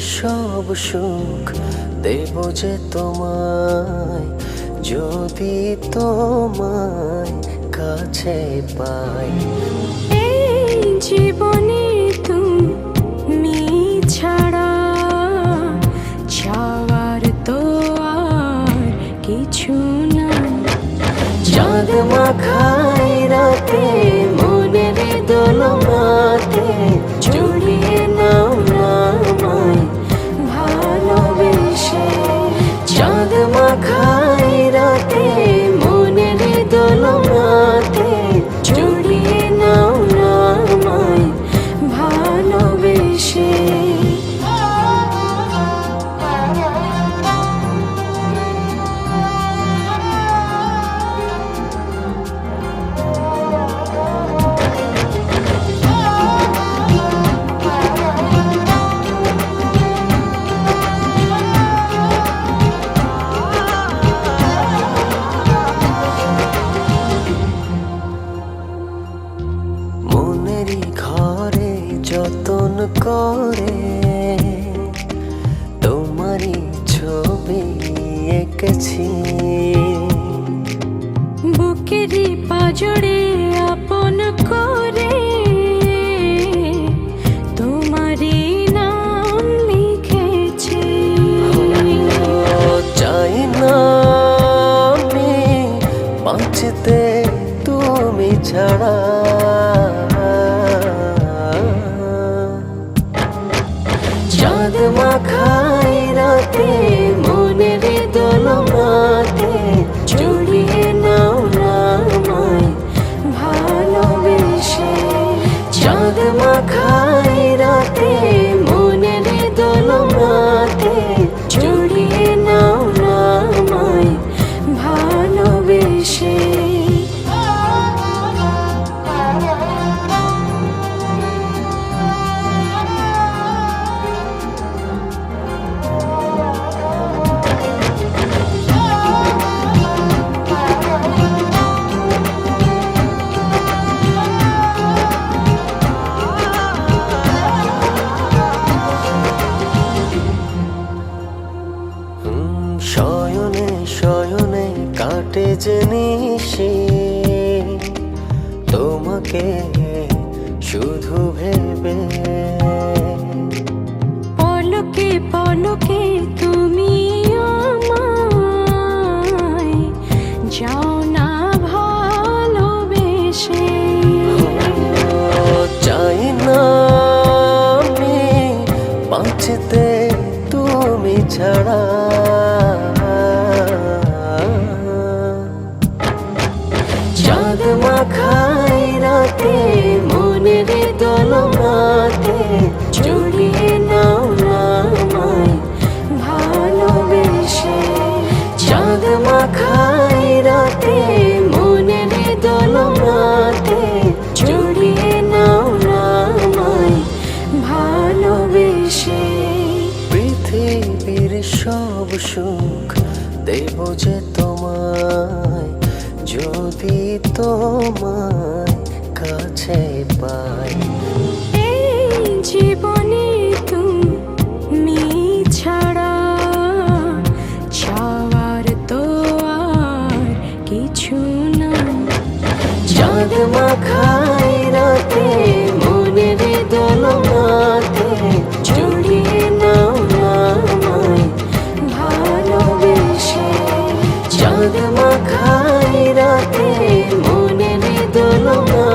সব সুখ দেব যে তোমায় যদি তোমায় কাছে পাই। এই জীবনে তুমি ছাড়া চাওয়ার তো আর কিছু না চাঁদ মাখাই রাতে মনের দোলনাতে এঁকেছি বুকেরই পাজরে আপন করে তোমারই নাম লিখেছি। চাই না আমি বাঁচতে তুমি ছাড়া। চাঁদ মাখাই রাতে মনের দোলনাতে জড়িয়ে শয়নে কাটে যে নিশি। তোমাকে শুধু ভেবে পলকে পলকে তুমি আমায় যাও না ভালোবেসে। চাই না আমি বাঁচতে তুমি ছাড়া। মাখাই রাতে, মনের দোলনাতে জড়িয়ে নাও নামায় ভালোবেসে চাঁদ মাখাই রাতে, মনের দোলনাতে জড়িয়ে নাও নামায় ভালোবেসে পৃথিবীর সব সুখ যদি তোমার কাছে পাই। এই জীবনে তুমি ছাড়া ছাওয়ার তো আর কিছু না। চাঁদ মাখাই রাতে মনে মনের দোলনাতে জড়িয়ে নাও আমায়। ভালোবেসে চাঁদ মাখাই তোমাকে মনের দোলনা।